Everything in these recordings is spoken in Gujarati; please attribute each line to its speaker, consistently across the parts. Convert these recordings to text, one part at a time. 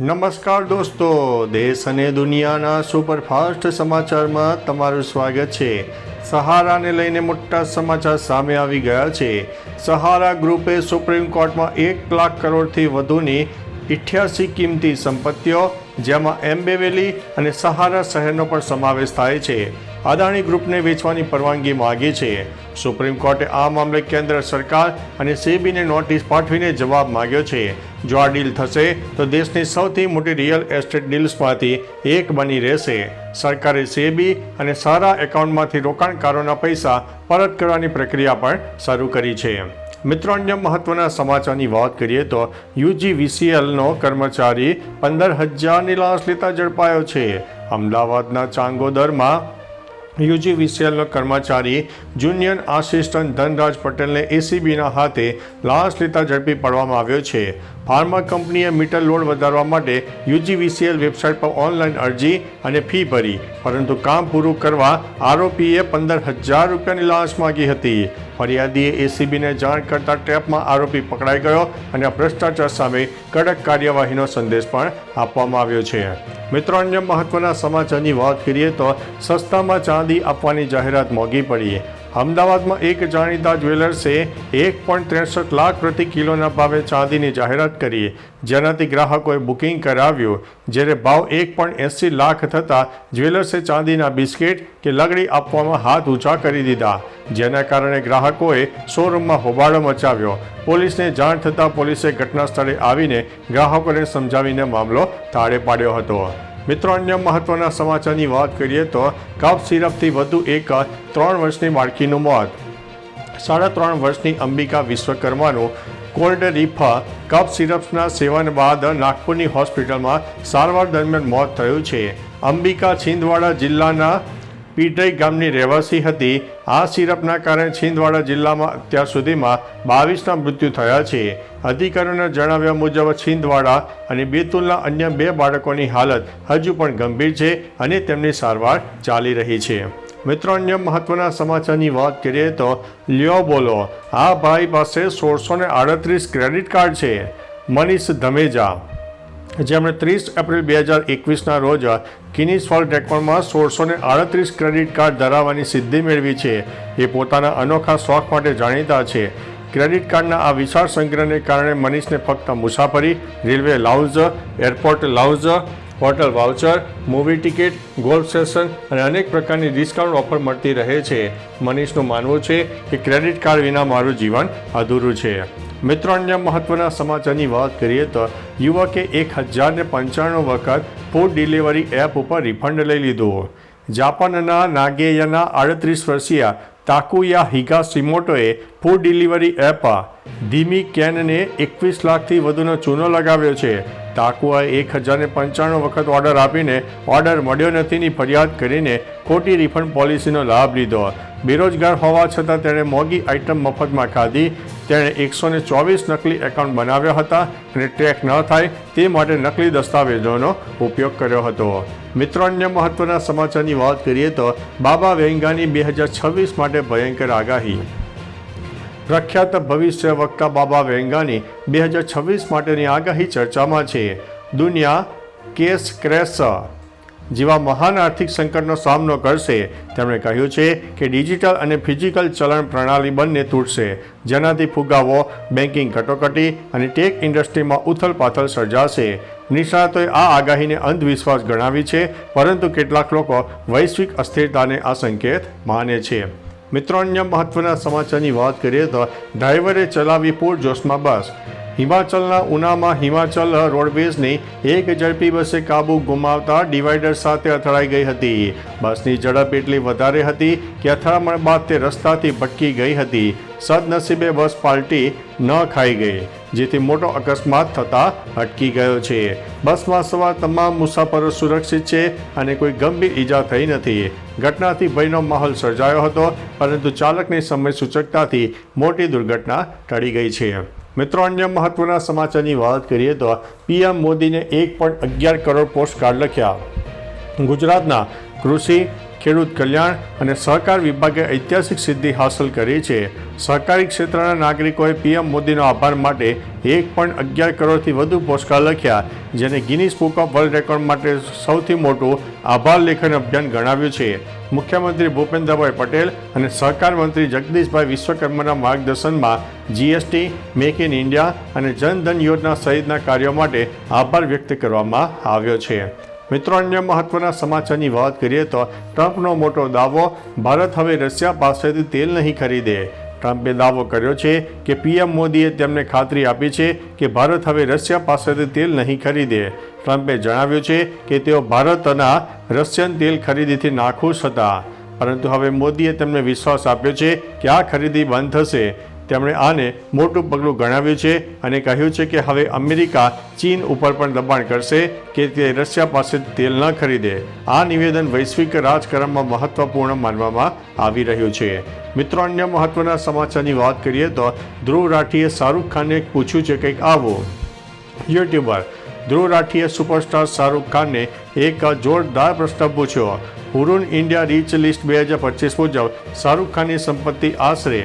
Speaker 1: નમસ્કાર દોસ્તો, દેશ અને દુનિયાના સુપરફાસ્ટ સમાચારમાં તમારું સ્વાગત છે. સહારાને લઈને મોટા સમાચાર સામે આવી ગયા છે. સહારા ગ્રુપે સુપ્રીમ કોર્ટમાં એક લાખ કરોડથી વધુની ઇઠ્યાસી કિંમતી સંપત્તિઓ, જેમાં એમ્બેવેલી અને સહારા શહેરનો પણ સમાવેશ થાય છે. અદાણી ગ્રુપને વેચવાની પરવાનગી માગી છે. સુપ્રીમ કોર્ટે આ મામલે કેન્દ્ર સરકાર અને સેબીને નોટિસ પાઠવીને જવાબ માગ્યો છે. જો આ ડીલ થશે, તો દેશની સૌથી મોટી રિયલ એસ્ટેટ ડીલ્સમાંથી એક બની રહેશે. સરકારે સેબી અને સારા એકાઉન્ટમાંથી રોકાણકારોના પૈસા પરત કરવાની પ્રક્રિયા પણ શરૂ કરી છે. મિત્રો, અન્ય મહત્વના સમાચારની વાત કરીએ તો યુજીવીસીએલનો કર્મચારી પંદર હજારની લાશ લેતા ઝડપાયો છે. અમદાવાદના ચાંગોદરમાં યુજીવીસીએલનો કર્મચારી જુનિયર આસિસ્ટન્ટ ધનરાજ પટેલને એસીબીના હાથે લાશ લેતા ઝડપી પાડવામાં આવ્યો છે. ફાર્મા કંપનીએ મીટર લોડ વધારવા માટે યુજીવીસીએલ વેબસાઇટ પર ઓનલાઈન અરજી અને ફી ભરી, પરંતુ કામ પૂરું કરવા આરોપીએ પંદર હજાર રૂપિયાની લાંચ માગી હતી. ફરિયાદીએ એસીબીને જાણ કરતા ટ્રેપમાં આરોપી પકડાઈ ગયો અને ભ્રષ્ટાચાર સામે કડક કાર્યવાહીનો સંદેશ પણ આપવામાં આવ્યો છે. મિત્રો, અન્ય મહત્વના સમાચારની વાત કરીએ તો સસ્તામાં ચાંદી આપવાની જાહેરાત મોંઘી પડી. અમદાવાદમાં એક જાણીતા જ્વેલર્સે એક પોઈન્ટ ત્રેસઠ લાખ પ્રતિ કિલોના ભાવે ચાંદીની જાહેરાત કરી. જેનાથી ગ્રાહકોએ બુકિંગ કરાવ્યું. જ્યારે ભાવ એક પોઈન્ટ એંસી લાખ થતાં જ્વેલર્સે ચાંદીના બિસ્કિટ કે લગડી આપવામાં હાથ ઊંચા કરી દીધા. જેના કારણે ગ્રાહકોએ શોરૂમમાં હોબાળો મચાવ્યો. પોલીસને જાણ થતાં પોલીસે ઘટના સ્થળે આવીને ગ્રાહકોને સમજાવીને મામલો તાળે પાડ્યો હતો. મિત્રો, અન્ય મહત્વના સમાચારની વાત કરીએ તો કફ સિરપથી વધુ એક ત્રણ વર્ષની બાળકીનું મોત. સાડા ત્રણ વર્ષની અંબિકા વિશ્વકર્માનું કોલ્ડ રીફા કફ સિરપ્સના સેવન બાદ નાગપુરની હોસ્પિટલમાં સારવાર દરમિયાન મોત થયું છે. અંબિકા છિંદવાડા જિલ્લાના પીઢઈ ગામની રહેવાસી હતી. આ સિરપના કારણે છિંદવાડા જિલ્લામાં અત્યાર સુધીમાં બાવીસના મૃત્યુ થયા છે. અધિકારીઓના જણાવ્યા મુજબ છિંદવાડા અને બેતુલના અન્ય બે બાળકોની હાલત હજુ પણ ગંભીર છે અને તેમની સારવાર ચાલી રહી છે. મિત્રો, અન્ય મહત્વના સમાચારની વાત કરીએ તો લ્યો બોલો. આ ભાઈ પાસે સોળસો ને આડત્રીસ ક્રેડિટ કાર્ડ છે. મનીષ ધમેજા. જેમણે ત્રીસ એપ્રિલ બે હજાર એકવીસના રોજ કિનિસ વર્લ્ડ રેકોર્ડમાં સોળસો ને આડત્રીસ ક્રેડિટ કાર્ડ ધરાવવાની સિદ્ધિ મેળવી છે. એ પોતાના અનોખા શોખ માટે જાણીતા છે. ક્રેડિટ કાર્ડના આ વિશાળ સંગ્રહને કારણે મનીષને ફક્ત મુસાફરી, railway lounge, airport lounge, hotel voucher, movie ticket, golf session અને અનેક પ્રકારની ડિસ્કાઉન્ટ ઓફર મળતી રહે છે. મનીષનું માનવું છે કે ક્રેડિટ કાર્ડ વિના મારું જીવન અધૂરું છે. મિત્રો, અન્ય મહત્વના સમાચારની વાત કરીએ તો યુવકે એક હજારને પંચાણું વખત ફૂડ ડિલિવરી એપ ઉપર રિફંડ લઈ લીધો. જાપાનના નાગેયાના આડત્રીસ વર્ષીય તાકુયા હિગા સિમોટોએ ફૂડ ડિલિવરી એપ ધીમી કેનને એકવીસ લાખથી વધુનો ચૂનો લગાવ્યો છે. તાકુઆએ એક હજારને પંચાણું વખત ઓર્ડર આપીને ઓર્ડર મળ્યો નથીની ફરિયાદ કરીને ખોટી રિફંડ પોલિસીનો લાભ લીધો. બેરોજગાર હોવા છતાં તેણે મોંઘી આઇટમ મફતમાં ખાધી. તેણે એકસો ને ચોવીસ નકલી એકાઉન્ટ બનાવ્યા હતા અને ટ્રેક ન થાય તે માટે નકલી દસ્તાવેજોનો ઉપયોગ કર્યો હતો. મિત્રો, અન્ય મહત્વના સમાચારની વાત કરીએ તો બાબા વેંગાની બે હજાર છવ્વીસ માટે ભયંકર આગાહી. પ્રખ્યાત ભવિષ્ય વક્તા બાબા વેંગાની બે હજાર છવ્વીસ માટેની આગાહી ચર્ચામાં છે. દુનિયા કેસ ક્રેશ. જેવા મહાન આર્થિક સંકટનો સામનો કરશે. તેમણે કહ્યું છે કે ડિજિટલ અને ફિઝિકલ ચલણ પ્રણાલી બંને તૂટશે. જેનાથી ફુગાવો બેન્કિંગ કટોકટી અને ટેક ઇન્ડસ્ટ્રીમાં ઉથલપાથલ સર્જાશે. નિષ્ણાતોએ આ આગાહીને અંધવિશ્વાસ ગણાવી છે, પરંતુ કેટલાક લોકો વૈશ્વિક અસ્થિરતાને આ સંકેત માને છે. મિત્રો અન્ય મહત્વના સમાચારની વાત કરીએ તો ડ્રાઈવરે ચલાવી પૂરજોશમાં બસ. હિમાચલના ઉનામાં હિમાચલ રોડવેઝની એક ઝડપી બસે કાબુ ગુમાવતા ડિવાઈડર સાથે અથડાઈ ગઈ હતી. બસની ઝડપ એટલી વધારે હતી કે અથડામણ બાદ તે રસ્તાથી ભટકી ગઈ હતી. સદનસીબે બસ પાલટી ન ખાઈ ગઈ, જેથી મોટો અકસ્માત થતાં અટકી ગયો છે. બસમાં સવાર તમામ મુસાફરો સુરક્ષિત છે અને કોઈ ગંભીર ઈજા થઈ નથી. ઘટનાથી ભયનો માહોલ સર્જાયો હતો, પરંતુ ચાલકની સમય સૂચકતાથી મોટી દુર્ઘટના ટળી ગઈ છે. મિત્રો, અન્ય મહત્વના સમાચારની વાત કરીએ તો પીએમ મોદીને એક પોઈન્ટ અગિયાર કરોડ પોસ્ટ કાર્ડ લખ્યા. ગુજરાતના કૃષિ ખેડૂત કલ્યાણ અને સહકાર વિભાગે ઐતિહાસિક સિદ્ધિ હાંસલ કરી છે. સહકારી ક્ષેત્રના નાગરિકોએ પીએમ મોદીનો આભાર માટે એક પોઈન્ટ અગિયાર કરોડથી વધુ પોસ્ટકાર્ડ લખ્યા, જેને Guinness book of world record માટે સૌથી મોટું આભાર લેખન અભિયાન ગણાવ્યું છે. મુખ્યમંત્રી ભૂપેન્દ્રભાઈ પટેલ અને સહકાર મંત્રી જગદીશભાઈ વિશ્વકર્માના માર્ગદર્શનમાં જીએસટી મેક ઇન ઇન્ડિયા અને જનધન યોજના સહિતના કાર્યો માટે આભાર વ્યક્ત કરવામાં આવ્યો છે. મિત્રો, અન્ય મહત્વના સમાચારની વાત કરીએ તો ટ્રમ્પનો મોટો દાવો, ભારત હવે રશિયા પાસેથી તેલ નહીં ખરીદે. ટ્રમ્પે દાવો કર્યો છે કે પીએમ મોદીએ તેમને ખાતરી આપી છે કે ભારત હવે રશિયા પાસેથી તેલ નહીં ખરીદે. ટ્રમ્પે જણાવ્યું છે કે તેઓ ભારતના રશિયન તેલ ખરીદીથી નાખુશ હતા. પરંતુ હવે મોદીએ તેમને વિશ્વાસ આપ્યો છે કે આ ખરીદી બંધ થશે. તેમણે આને મોટું પગલું ગણાવ્યું છે અને કહ્યું છે કે હવે અમેરિકા ચીન ઉપર પણ દબાણ કરશે કે તે રશિયા પાસે તેલ ન ખરીદે. આ નિવેદન વૈશ્વિક રાજકારણમાં મહત્વપૂર્ણ માનવામાં આવી રહ્યું છે. મિત્રો, અન્ય મહત્વના સમાચારની વાત કરીએ તો ધ્રુવ રાઠીએ શાહરૂખ ખાનને પૂછ્યું છે કંઈક આવો. યુટ્યુબર, ધ્રુવ રાઠીએ સુપરસ્ટાર શાહરૂખ ખાનને એક જોરદાર પ્રશ્ન પૂછ્યો. હુરુન ઇન્ડિયા રીચ લિસ્ટ બે હજાર પચીસ મુજબ શાહરૂખ ખાનની સંપત્તિ આશરે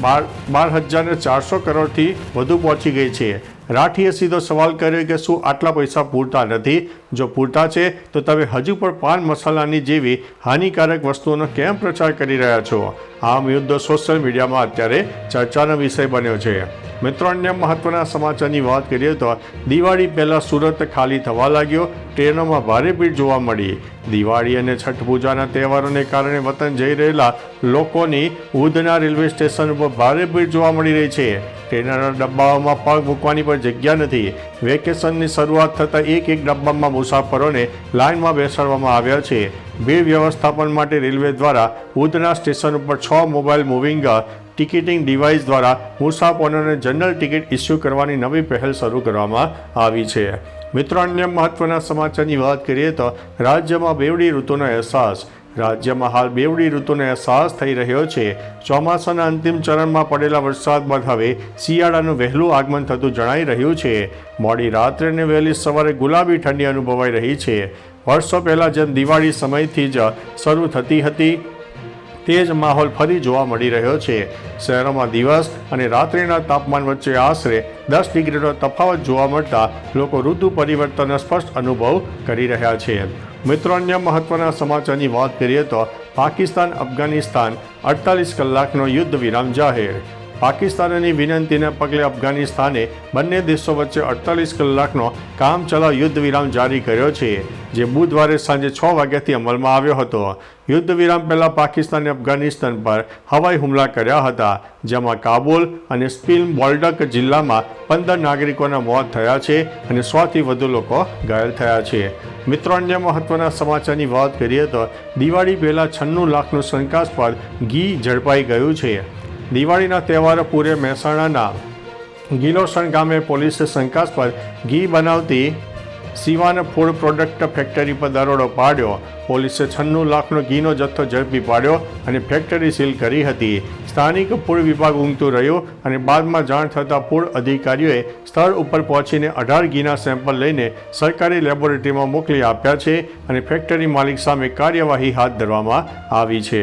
Speaker 1: બાર બાર હજાર ને ચારસો કરોડથી વધુ પહોંચી ગઈ છે. રાઠીએ સીધો સવાલ કર્યો કે શું આટલા પૈસા પૂરતા નથી? જો પૂરતા છે, તો તમે હજુ પણ પાન મસાલાની જેવી હાનિકારક વસ્તુઓનો કેમ પ્રચાર કરી રહ્યા છો? આ મુદ્દો સોશિયલ મીડિયામાં અત્યારે ચર્ચાનો વિષય બન્યો છે. મિત્રો, અન્ય મહત્વના સમાચારની વાત કરીએ તો દિવાળી પહેલાં સુરત ખાલી થવા લાગ્યો. ટ્રેનોમાં ભારે ભીડ જોવા મળી. દિવાળી અને છઠ પૂજાના તહેવારોને કારણે વતન જઈ રહેલા લોકોની ઉધના રેલવે સ્ટેશન ઉપર ભારે ભીડ જોવા મળી રહી છે. ટ્રેનના ડબ્બાઓમાં પગ મૂકવાની પણ જગ્યા નથી. વેકેશનની શરૂઆત થતાં એક એક ડબ્બામાં મુસાફરોને લાઇનમાં બેસાડવામાં આવ્યા છે. ભીડ વ્યવસ્થાપન માટે રેલવે દ્વારા ઉધના સ્ટેશન ઉપર છ મોબાઈલ મૂવિંગ ટિકિટિંગ ડિવાઇસ દ્વારા મુસાફરોને જનરલ ટિકિટ ઇસ્યુ કરવાની નવી પહેલ શરૂ કરવામાં આવી છે. મિત્રો, અન્ય મહત્વના સમાચારની વાત કરીએ તો રાજ્યમાં બેવડી ઋતુનો અહેસાસ. રાજ્યમાં હાલ બેવડી ઋતુનો અહેસાસ થઈ રહ્યો છે. ચોમાસાના અંતિમ ચરણમાં પડેલા વરસાદ બાદ હવે શિયાળાનું વહેલું આગમન થતું જણાઈ રહ્યું છે. મોડી રાત્રે અને વહેલી સવારે ગુલાબી ઠંડી અનુભવાઈ રહી છે. વર્ષો પહેલાં જેમ દિવાળી સમયથી જ શરૂ થતી હતી તે જ માહોલ ફરી જોવા મળી રહ્યો છે. શહેરોમાં દિવસ અને રાત્રિના તાપમાન વચ્ચે આશરે દસ ડિગ્રીનો તફાવત જોવા મળતા લોકો ઋતુ પરિવર્તનનો સ્પષ્ટ અનુભવ કરી રહ્યા છે. મિત્રો, અન્ય મહત્વના સમાચારની વાત કરીએ તો પાકિસ્તાન, અફઘાનિસ્તાન અડતાલીસ કલાકનો યુદ્ધ વિરામ જાહેર પાકિસ્તાનની વિનંતીને પગલે અફઘાનિસ્તાને બંને દેશો વચ્ચે અડતાલીસ કલાકનો કામચલાઉ યુદ્ધ વિરામ જારી કર્યો છે, જે બુધવારે સાંજે છ વાગ્યાથી અમલમાં આવ્યો હતો. યુદ્ધ વિરામ પહેલાં પાકિસ્તાને અફઘાનિસ્તાન પર હવાઈ હુમલા કર્યા હતા, જેમાં કાબુલ અને સ્પિલ બોલ્ડક જિલ્લામાં પંદર નાગરિકોના મોત થયા છે અને સોથી વધુ લોકો ઘાયલ થયા છે. મિત્રો, અન્ય મહત્વના સમાચારની વાત કરીએ તો દિવાળી પહેલાં છન્નું લાખનું શંકાસ્પદ ઘી ઝડપાઈ ગયું છે. દિવાળીના તહેવારો પૂરે મહેસાણાના ગિલોસણ ગામે પોલીસે શંકાસ્પદ ઘી બનાવતી સીવાન ફૂડ પ્રોડક્ટ ફેક્ટરી પર દરોડો પાડ્યો. પોલીસે છન્નું લાખનો ઘીનો જથ્થો ઝડપી પાડ્યો અને ફેક્ટરી સીલ કરી હતી. સ્થાનિક ફૂડ વિભાગ ઊંઘતું રહ્યું અને બાદમાં જાણ થતાં ફૂડ અધિકારીઓએ સ્થળ ઉપર પહોંચીને અઢાર ઘીના સેમ્પલ લઈને સરકારી લેબોરેટરીમાં મોકલી આપ્યા છે અને ફેક્ટરી માલિક સામે કાર્યવાહી હાથ ધરવામાં આવી છે.